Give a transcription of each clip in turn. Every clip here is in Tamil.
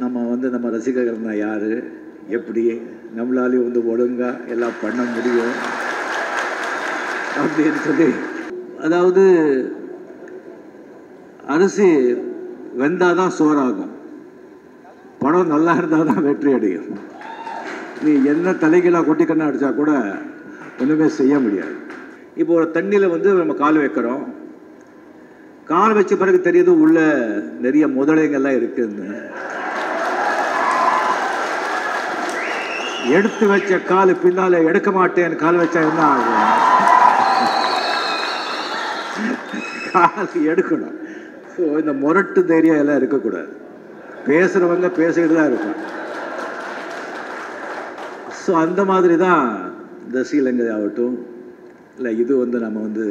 நம்ம வந்து நம்ம ரசிகர்கள்னா யார்? எப்படி? நம்மளாலையும் வந்து ஒழுங்காக எல்லாம் பண்ண முடியும். அப்படின்னு சொல்லி. அதாவது அரிசி வெந்தால் தான் சோறாகும். பணம் நல்லா இருந்தால் தான் வெற்றி அடையும். நீ என்ன தலைகீழாக கொட்டிக்கண்ணா அடித்தா கூட ஒன்றுமே செய்ய முடியாது. இப்போ ஒரு தண்ணியில் வந்து நம்ம கால் வைக்கிறோம். கால் வச்ச பிறகு தெரியுது உள்ள நிறைய முதலைங்கள்லாம் இருக்குன்னு. எடுத்து வச்ச கால் பின்னால எடுக்க மாட்டேன் கால் வச்சா என்ன ஆகும்? கால் எடுக்கணும். ஸோ இந்த முரட்டு தைரியம் எல்லாம் இருக்கக்கூடாது. பேசுகிறவங்க பேசிக்கிட்டு தான் இருப்பாங்க. ஸோ அந்த மாதிரி தான் இந்த ஸ்ரீலங்கை ஆகட்டும் இல்லை இது வந்து நம்ம வந்து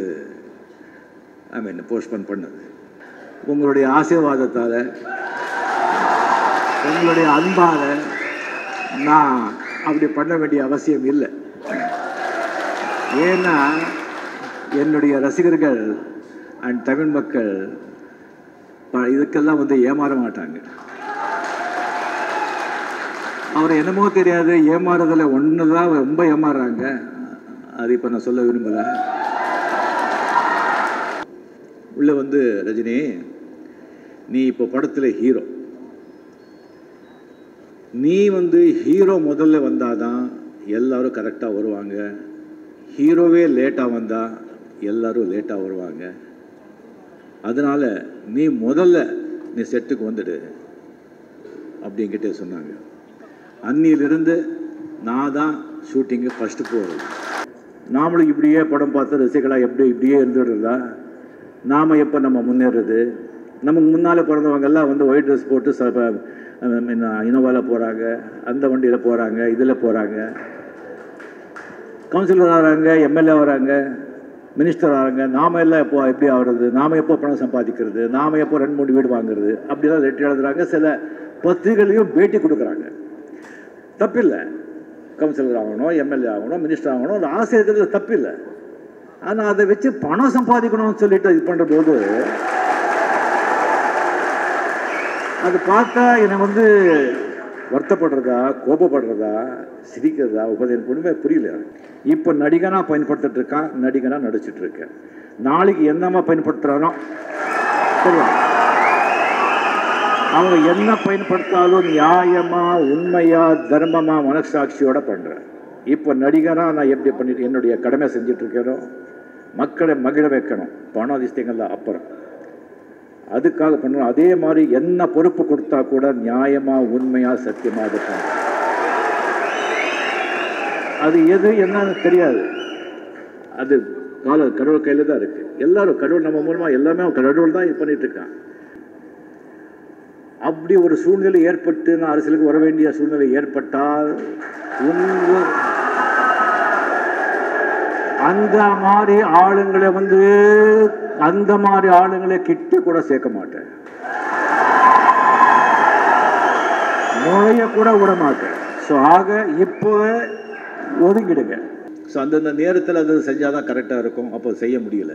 ஐ மீன் போஸ்ட்போன் பண்ணது. உங்களுடைய ஆசீர்வாதத்தால் உங்களுடைய அன்பால் நான் அப்படி பண்ண வேண்டிய அவசியம் இல்லை. ஏன்னா என்னுடைய ரசிகர்கள் அண்ட் தமிழ் மக்கள் ப- இதுக்கெல்லாம் வந்து ஏமாற மாட்டாங்க. அவர் என்னமோ தெரியாது ஏமாறுறதுல ஒன்று தான் ரொம்ப ஏமாறுறாங்க. அது இப்போ நான் சொல்ல விரும்பலை. உள்ள வந்து ரஜினி நீ இப்போ படத்தில் ஹீரோ நீ வந்து ஹீரோ முதல்ல வந்தாதான் எல்லாரும் கரெக்டாக வருவாங்க. ஹீரோவே லேட்டாக வந்தால் எல்லாரும் லேட்டாக வருவாங்க. அதனால் நீ முதல்ல நீ செட்டுக்கு வந்துடு அப்படிங்கிட்டே சொன்னாங்க. அன்னியிலிருந்து நான் தான் ஷூட்டிங்கு ஃபஸ்ட்டு போகிறது நாமளும் இப்படியே படம் பார்த்து ரசிகளாக எப்படி இப்படியே இருந்துடுறதா? நாம் எப்போ நம்ம முன்னேறது? நமக்கு முன்னால் பிறந்தவங்கெல்லாம் வந்து ஒயிட் ட்ரெஸ் போட்டு ச இனோவாவில் போகிறாங்க அந்த வண்டியில் போகிறாங்க இதில் போகிறாங்க கவுன்சிலர் ஆகிறாங்க எம்எல்ஏ வராங்க மினிஸ்டர் ஆகிறாங்க நாம எல்லாம் எப்போ எப்படி ஆகிறது? நாம் எப்போ பணம் சம்பாதிக்கிறது? நாம் எப்போ ரெண்டு மூணு வீடு வாங்குறது? அப்படிலாம் லெட்டர் எழுதுறாங்க. சில பத்திரிகைகளையும் பேட்டி கொடுக்குறாங்க. தப்பில்லை. கவுன்சிலர் ஆகணும் எம்எல்ஏ ஆகணும் மினிஸ்டர் ஆகணும் அது ஆசை இருக்கிறது தப்பில்லை. ஆனால் அதை வச்சு பணம் சம்பாதிக்கணும்னு சொல்லிட்டு இது பண்ணுற போது அது பார்த்தா என்னை வந்து வருத்தப்படுறதா கோபப்படுறதா சிரிக்கிறதா உபதி ஒன்றுமே புரியல. இப்போ நடிகனாக பயன்படுத்திட்டு இருக்கான் நடிகனாக நடிச்சிட்டு இருக்கேன் நாளைக்கு என்னமா பயன்படுத்துகிறானோ சரியா? அவங்க என்ன பயன்படுத்தாலும் நியாயமா உண்மையா தர்மமா மனசாட்சியோட பண்றேன் இப்போ நடிகனாக நான் எப்படி பண்ணிட்டு என்னுடைய கடமை செஞ்சுட்டு இருக்கேனோ மக்களை மகிழ வைக்கணும். பணம் அதிசயங்கள்ல அப்புறம். அதுக்காக பண்ணணும் அதே மாதிரி என்ன பொறுப்பு கொடுத்தா கூட நியாயமாக உண்மையாக சத்தியமாக அதை அது எது என்னன்னு தெரியாது. அது கால கடவுள் கையில் தான் இருக்கு. எல்லாரும் கடவுள் நம்ம மூலமாக எல்லாமே கடவுள் தான் இது பண்ணிட்டு இருக்கான். அப்படி ஒரு சூழ்நிலை ஏற்பட்டு நான் அரசியலுக்கு வர வேண்டிய சூழ்நிலை ஏற்பட்டால் உங்கள் அந்த மாதிரி ஆளுங்களை வந்து அந்த மாதிரி ஆளுங்களை கிட்ட கூட சேர்க்க மாட்டேன். நுழைய கூட விட மாட்டேன். ஸோ ஆக இப்போ ஒதுங்கிடுங்க. ஸோ அந்தந்த நேரத்தில் அது செஞ்சால் தான் கரெக்டாக இருக்கும். அப்போ செய்ய முடியல.